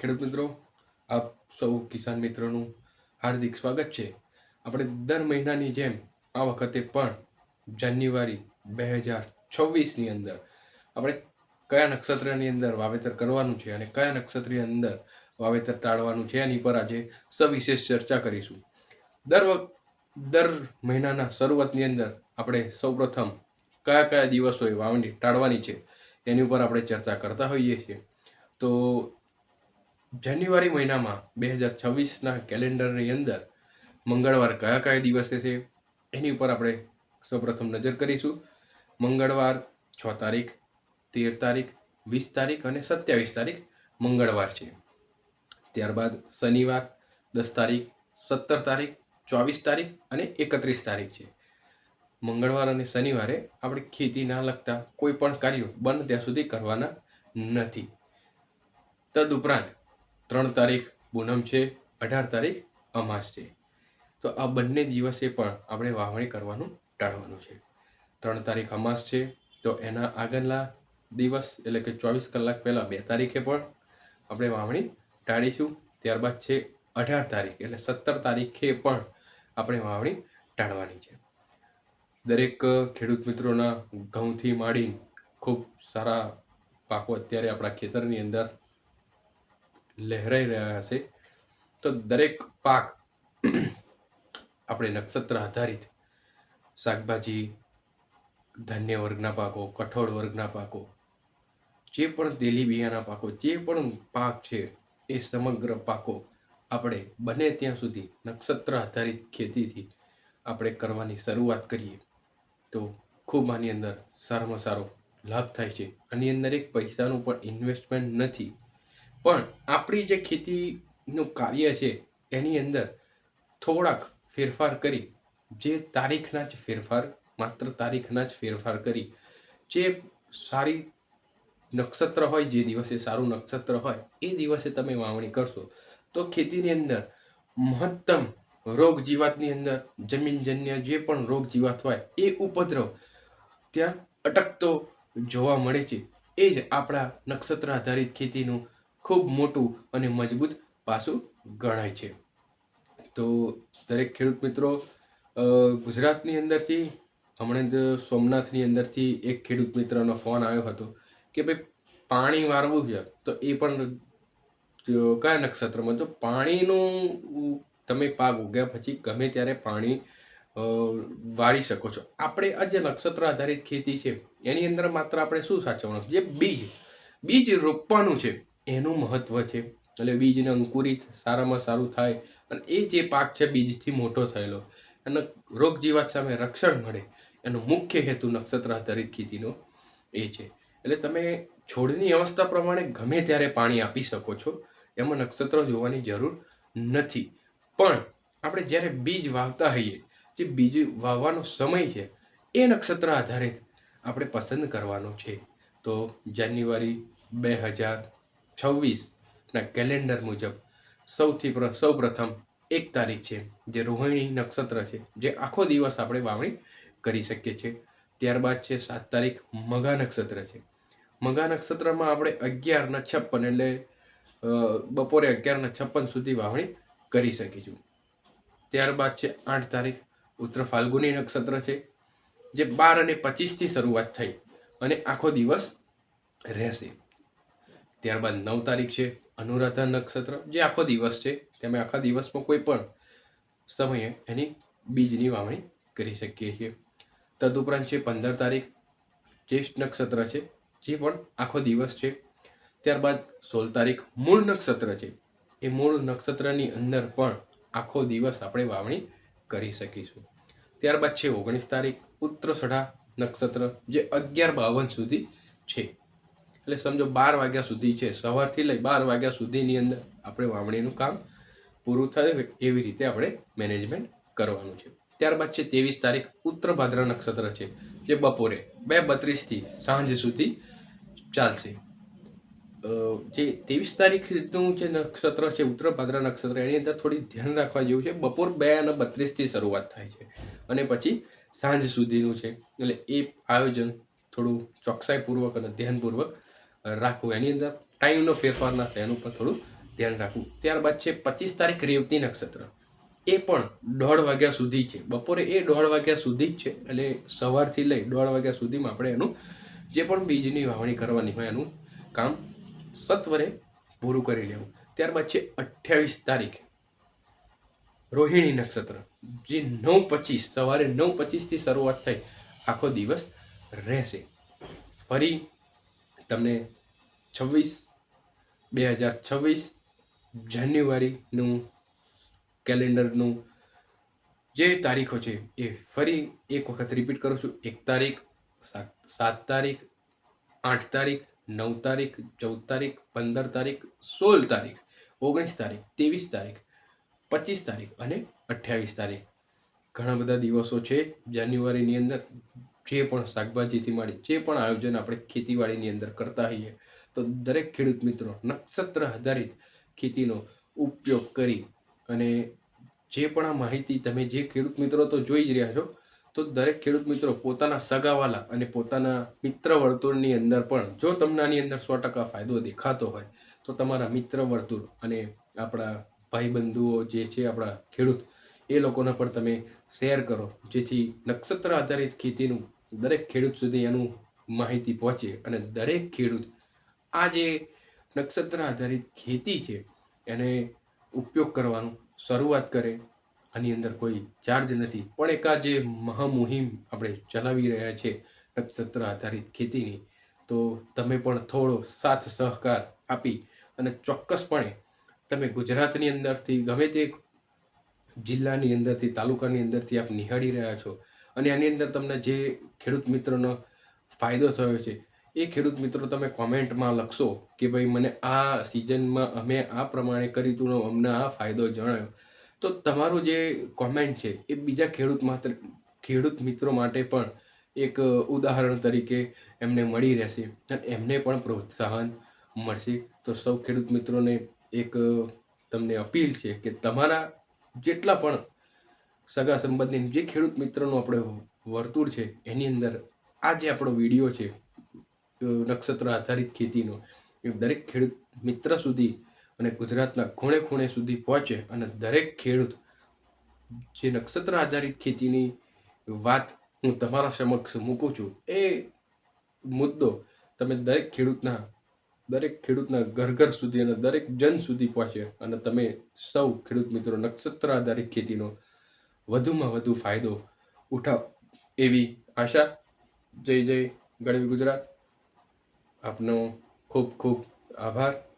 ખેડૂત મિત્રો, આપ સૌ કિસાન મિત્રોનું હાર્દિક સ્વાગત છે. આપણે દર મહિનાની જેમ આ વખતે પણ જાન્યુઆરી બે હજાર છવ્વીસની અંદર આપણે કયા નક્ષત્રની અંદર વાવેતર કરવાનું છે અને કયા નક્ષત્રની અંદર વાવેતર ટાળવાનું છે એની પર આજે સવિશેષ ચર્ચા કરીશું. દર વખ, દર મહિનાના શરૂઆતની અંદર આપણે સૌપ્રથમ કયા કયા દિવસોએ વાવણી, ટાળવાની છે એની ઉપર આપણે ચર્ચા કરતા હોઈએ છીએ. તો જાન્યુઆરી મહિનામાં બે હજાર છવ્વીસના કેલેન્ડરની અંદર મંગળવાર કયા કયા દિવસે છે એની ઉપર આપણે સૌપ્રથમ નજર કરીશું. મંગળવાર છ તારીખ, તેર તારીખ, વીસ તારીખ અને સત્યાવીસ તારીખ મંગળવાર છે. ત્યારબાદ શનિવાર દસ તારીખ, સત્તર તારીખ, ચોવીસ તારીખ અને એકત્રીસ તારીખ છે. મંગળવાર અને શનિવારે આપણે ખેતીના લગતા કોઈ પણ કાર્યો બંધ ત્યાં સુધી કરવાના નથી. તદુપરાંત ત્રણ તારીખ પૂનમ છે, અઢાર તારીખ અમાસ છે. તો આ બંને દિવસે પણ આપણે વાવણી કરવાનું ટાળવાનું છે. ત્રણ તારીખ અમાસ છે, તો એના આગળના દિવસ એટલે કે ચોવીસ કલાક પહેલાં બે તારીખે પણ આપણે વાવણી ટાળીશું. ત્યારબાદ છે અઢાર તારીખ એટલે સત્તર તારીખે પણ આપણે વાવણી ટાળવાની છે. દરેક ખેડૂત મિત્રોના ઘઉંથી માંડી ખૂબ સારા પાકો અત્યારે આપણા ખેતરની અંદર લહેરાઈ રહ્યા હશે. તો દરેક પાક આપણે નક્ષત્ર આધારિત શાકભાજી, ધાન્ય વર્ગના પાકો, કઠોળ વર્ગના પાકો, જે પણ તેલીબિયાના પાકો, જે પણ પાક છે એ સમગ્ર પાકો આપણે બને ત્યાં સુધી નક્ષત્ર આધારિત ખેતીથી આપણે કરવાની શરૂઆત કરીએ. તો ખૂબ આની અંદર સારામાં સારો લાભ થાય છે. આની અંદર એક પૈસાનું પણ ઇન્વેસ્ટમેન્ટ નથી. પણ આપણી જે ખેતીનું કાર્ય છે, એની અંદર થોડાક ફેરફાર કરી, જે તારીખના જ ફેરફાર, માત્ર તારીખના જ ફેરફાર કરી, જે સારી નક્ષત્ર હોય, જે દિવસે સારું નક્ષત્ર હોય, એ દિવસે તમે વાવણી કરશો, તો ખેતીની અંદર મહત્તમ રોગ જીવાતની અંદર, જમીનજન્ય જે પણ રોગ જીવાત હોય, એ ઉપદ્રવ ત્યાં અટકતો જોવા મળે છે. એ જ આપણા નક્ષત્ર આધારિત ખેતીનું ખૂબ મોટું અને મજબૂત પાસું ગણાય છે. તો દરેક ખેડૂત મિત્રો ગુજરાતની અંદરથી, હમણાં જ સોમનાથની અંદરથી એક ખેડૂત મિત્રનો ફોન આવ્યો હતો કે ભાઈ પાણી વારવું છે. તો એ પણ કયા નક્ષત્રમાં? જો પાણીનું તમે પાક ઉગ્યા પછી ગમે ત્યારે પાણી વાળી શકો છો. આપણે આ જે નક્ષત્ર આધારિત ખેતી છે, એની અંદર માત્ર આપણે શું સાચવવાનું જે બીજ બીજ રોપવાનું છે. એનું મહત્વ છે. એટલે બીજને અંકુરિત સારામાં સારું થાય અને એ જે પાક છે બીજથી મોટો થયેલો. અને રોગ જીવાત સામે રક્ષણ મળે એનો મુખ્ય હેતુ નક્ષત્ર આધારિત ખેતીનો એ છે. એટલે તમે છોડની અવસ્થા પ્રમાણે ગમે ત્યારે પાણી આપી શકો છો. એમાં નક્ષત્ર જોવાની જરૂર નથી. પણ આપણે જ્યારે બીજ વાવતા હોઈએ, જે બીજ વાવવાનો સમય છે, એ નક્ષત્ર આધારિત આપણે પસંદ કરવાનો છે. તો જાન્યુઆરી બે હજાર છવ્વીસના કેલેન્ડર મુજબ સૌથી સૌ પ્રથમ એક તારીખ છે, જે રોહિણી નક્ષત્ર છે, જે આખો દિવસ આપણે વાવણી કરી શકીએ છીએ. ત્યારબાદ છે સાત તારીખ મઘા નક્ષત્ર છે. મઘા નક્ષત્રમાં આપણે અગિયારના છપ્પન એટલે બપોરે અગિયારના છપ્પન સુધી વાવણી કરી શકીશું ત્યારબાદ છે આઠ તારીખ ઉત્તર ફાલ્ગુની નક્ષત્ર છે, જે બાર અને પચીસથી શરૂઆત થઈ અને આખો દિવસ રહેશે. ત્યારબાદ નવ તારીખ છે, અનુરાધા નક્ષત્ર, જે આખો દિવસ છે, તમે આખા દિવસમાં કોઈ પણ સમયે એની બીજની વાવણી કરી શકીએ છીએ. તદુપરાંત છે, પંદર તારીખ, જ્યેષ્ઠ નક્ષત્ર છે, જે પણ આખો દિવસ છે. ત્યારબાદ સોળ તારીખ, મૂળ નક્ષત્ર છે. એ મૂળ નક્ષત્રની અંદર પણ આખો દિવસ આપણે વાવણી કરી શકીશું. ત્યારબાદ છે, ઓગણીસ તારીખ, ઉત્તરસઢા નક્ષત્ર, જે અગિયાર બાવન સુધી છે. એટલે સમજો બાર વાગ્યા સુધી છે. સવારથી લઈ બાર વાગ્યા સુધીની અંદર આપણે વાવણીનું કામ પૂરું થાય એવી રીતે આપણે મેનેજમેન્ટ કરવાનું છે. ત્યારબાદ છે ત્રેવીસ તારીખ ઉત્તર ભાદ્રા નક્ષત્ર છે, જે બપોરે બે બત્રીસથી સાંજ સુધી ચાલશે. જે ત્રેવીસ તારીખનું જે નક્ષત્ર છે ઉત્તર ભાદ્રા નક્ષત્ર, એની અંદર થોડી ધ્યાન રાખવા જેવું છે. બપોર બે અને બત્રીસથી શરૂઆત થાય છે અને પછી સાંજ સુધીનું છે. એટલે એ આયોજન થોડું ચોકસાઈપૂર્વક અને ધ્યાનપૂર્વક રાખવું. એની અંદર ટાઈમનો ફેરફાર ના થાય, એનું પણ થોડું ધ્યાન રાખવું. ત્યારબાદ છે પચીસ તારીખ રેવતી નક્ષત્ર. એ પણ દોઢ વાગ્યા સુધી છે. બપોરે એ દોઢ વાગ્યા સુધી જ છે. એટલે સવારથી લઈ દોઢ વાગ્યા સુધીમાં આપણે એનું જે પણ બીજની વાવણી કરવાની હોય એનું કામ સત્વરે પૂરું કરી લેવું. ત્યારબાદ છે અઠ્યાવીસ તારીખ રોહિણી નક્ષત્ર. જે નવ પચીસ, સવારે નવ પચીસથી શરૂઆત થઈ, આખો દિવસ રહેશે. ફરી તમને છવ્વીસ, બે હજાર છવ્વીસ જાન્યુઆરીનું કેલેન્ડરનું જે તારીખો છે એ ફરી એક વખત રિપીટ કરું છું. એક તારીખ સાત તારીખ, આઠ તારીખ, નવ તારીખ, ચૌદ તારીખ, પંદર તારીખ, સોળ તારીખ, ઓગણીસ તારીખ, ત્રેવીસ તારીખ, પચીસ તારીખ અને અઠ્યાવીસ તારીખ. ઘણા બધા દિવસો છે જાન્યુઆરીની અંદર જે પણ શાકભાજીથી માંડી જે પણ આયોજન આપણે ખેતીવાડીની અંદર કરતા હોઈએ, તો દરેક ખેડૂત મિત્રો નક્ષત્ર આધારિત ખેતીનો ઉપયોગ કરી અને જે પણ આ માહિતી તમે જે ખેડૂત મિત્રો તો જોઈ જ રહ્યા છો, તો દરેક ખેડૂત મિત્રો પોતાના સગાવાલા અને પોતાના મિત્ર વર્તુળની અંદર પણ જો તમને આની અંદર સો ટકા ફાયદો દેખાતો હોય, તો તમારા મિત્ર વર્તુળ અને આપણા ભાઈબંધુઓ જે છે આપણા ખેડૂત, એ લોકોને પણ તમે શેર કરો, જેથી નક્ષત્ર આધારિત ખેતીનું દરેક ખેડૂત સુધી એનું માહિતી પહોંચે અને દરેક ખેડૂત આ જે નક્ષત્ર આધારિત ખેતી છે, એને ઉપયોગ કરવાનું શરૂઆત કરે. આની અંદર કોઈ ચાર્જ નથી. પણ એક આ જે મહામુહિમ આપણે ચલાવી રહ્યા છે નક્ષત્ર આધારિત ખેતીની, તો તમે પણ થોડો સાથ સહકાર આપી અને ચોક્કસપણે તમે ગુજરાતની અંદરથી ગમે તે જિલ્લાની અંદરથી, તાલુકાની અંદરથી આપ નિહાળી રહ્યા છો અને આની અંદર તમને જે ખેડૂત મિત્રનો ફાયદો થયો છે, એ ખેડૂત મિત્રો તમે કોમેન્ટમાં લખશો કે ભાઈ મને આ સિઝનમાં અમે આ પ્રમાણે કર્યું હતું અમને આ ફાયદો જણાયો. તો તમારું જે કોમેન્ટ છે, એ બીજા ખેડૂત માત્ર, ખેડૂત મિત્રો માટે પણ એક ઉદાહરણ તરીકે એમને મળી રહેશે અને એમને પણ પ્રોત્સાહન મળશે. તો સૌ ખેડૂત મિત્રોને એક તમને અપીલ છે કે તમારા જેટલા પણ સગા સંબંધી જે ખેડૂત મિત્રનું આપણે વર્તુળ છે, એની અંદર આ જે આપણો વીડિયો છે નક્ષત્ર આધારિત ખેતીનો, એ દરેક ખેડૂત મિત્ર સુધી અને ગુજરાતના ખૂણે ખૂણે સુધી પહોંચે અને દરેક ખેડૂત જે નક્ષત્ર આધારિત ખેતીની વાત હું તમારા સમક્ષ મૂકું છું, એ મુદ્દો તમે દરેક ખેડૂતના દરેક ખેડૂતના ઘર ઘર સુધી અને દરેક જન સુધી પહોંચે અને તમે સૌ ખેડૂત મિત્રો નક્ષત્ર આધારિત ખેતીનો વધુમાં વધુ ફાયદો ઉઠાવ એવી આશા. જય જય ગળવી ગુજરાત. આપનો ખૂબ ખૂબ આભાર.